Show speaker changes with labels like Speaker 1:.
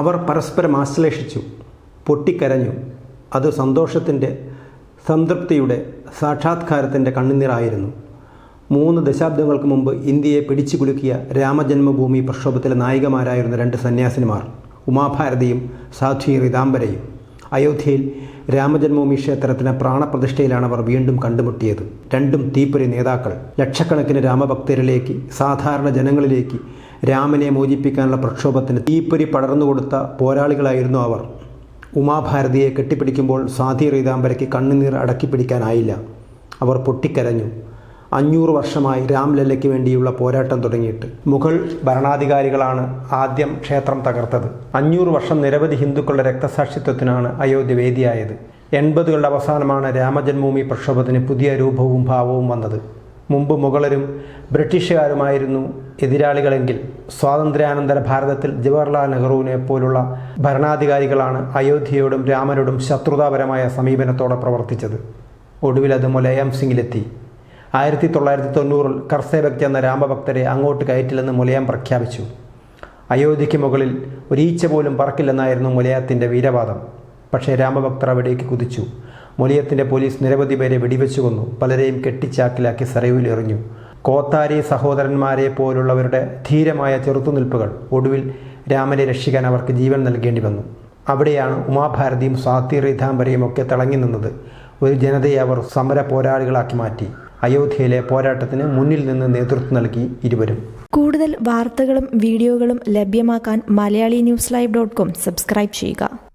Speaker 1: അവർ പരസ്പരം ആശ്ലേഷിച്ചു പൊട്ടിക്കരഞ്ഞു. അത് സന്തോഷത്തിന്റെ സംതൃപ്തിയുടെ സാക്ഷാത്കാരത്തിന്റെ കണ്ണുനീറായിരുന്നു മൂന്ന് ദശാബ്ദങ്ങൾക്ക് മുമ്പ് ഇന്ത്യയെ പിടിച്ചു കുലുക്കിയ രാമജന്മഭൂമി പ്രക്ഷോഭത്തിലെ നായികമാരായിരുന്ന രണ്ട് സന്യാസിനിമാർ ഉമാഭാരതിയും സാധ്വി റിതാംബരയും അയോധ്യയിൽ രാമജന്മഭൂമി ക്ഷേത്രത്തിന് പ്രാണപ്രതിഷ്ഠയിലാണ് അവർ വീണ്ടും കണ്ടുമുട്ടിയത്. രണ്ടും തീപ്പൊരി നേതാക്കൾ ലക്ഷക്കണക്കിന് രാമഭക്തരിലേക്ക് സാധാരണ ജനങ്ങളിലേക്ക് രാമനെ മോചിപ്പിക്കാനുള്ള പ്രക്ഷോഭത്തിന് തീപ്പൊരി പടർന്നുകൊടുത്ത പോരാളികളായിരുന്നു അവർ. ഉമാഭാരതിയെ കെട്ടിപ്പിടിക്കുമ്പോൾ സാധി റീതാംബരയ്ക്ക് കണ്ണുനീർ അടക്കിപ്പിടിക്കാനായില്ല. അവർ പൊട്ടിക്കരഞ്ഞു. അഞ്ഞൂറ് വർഷമായി രാംലല്ലയ്ക്ക് വേണ്ടിയുള്ള പോരാട്ടം തുടങ്ങിയിട്ട് മുഗൾ ഭരണാധികാരികളാണ് ആദ്യം ക്ഷേത്രം തകർത്തത്. അഞ്ഞൂറ് വർഷം നിരവധി ഹിന്ദുക്കളുടെ രക്തസാക്ഷിത്വത്തിനാണ് അയോധ്യ വേദിയായത്. എൺപതുകളുടെ അവസാനമാണ് രാമജന്മഭൂമി പ്രക്ഷോഭത്തിന് പുതിയ രൂപവും ഭാവവും വന്നത്. മുമ്പ് മുഗളരും ബ്രിട്ടീഷുകാരുമായിരുന്നു എതിരാളികളെങ്കിൽ സ്വാതന്ത്ര്യാനന്തര ഭാരതത്തിൽ ജവഹർലാൽ നെഹ്റുവിനെ പോലുള്ള ഭരണാധികാരികളാണ് അയോധ്യയോടും രാമനോടും ശത്രുതാപരമായ സമീപനത്തോടെ പ്രവർത്തിച്ചത്. ഒടുവിൽ അത് മുലയാം സിംഗിലെത്തി. ആയിരത്തി തൊള്ളായിരത്തി തൊണ്ണൂറിൽ കർസേഭക്തി എന്ന രാമഭക്തരെ അങ്ങോട്ട് കയറ്റില്ലെന്ന് മുലയാം പ്രഖ്യാപിച്ചു. അയോധ്യയ്ക്ക് മുകളിൽ ഒരീച്ച പോലും പറക്കില്ലെന്നായിരുന്നു മുലയത്തിന്റെ വീരവാദം. പക്ഷേ രാമഭക്തർ അവിടേക്ക് കുതിച്ചു. മുലയത്തിന്റെ പോലീസ് നിരവധി പേരെ വെടിവെച്ചു കൊന്നു. പലരെയും കെട്ടിച്ചാക്കിലാക്കി സരയുവിൽ എറിഞ്ഞു. കോത്താരി സഹോദരന്മാരെ പോലുള്ളവരുടെ ധീരമായ ചെറുത്തുനിൽപ്പുകൾ ഒടുവിൽ രാമനെ രക്ഷിക്കാൻ അവർക്ക് ജീവൻ നൽകേണ്ടി വന്നു. അവിടെയാണ് ഉമാഭാരതിയും സ്വാതി റീതാംബരയും ഒക്കെ തിളങ്ങി നിന്നത്. ഒരു ജനതയെ അവർ സമര പോരാളികളാക്കി മാറ്റി. അയോധ്യയിലെ പോരാട്ടത്തിന് മുന്നിൽ നിന്ന് നേതൃത്വം നൽകി ഇരുവരും.
Speaker 2: കൂടുതൽ വാർത്തകളും വീഡിയോകളും ലഭ്യമാക്കാൻ Malayali news live dot com subscribe ചെയ്യുക.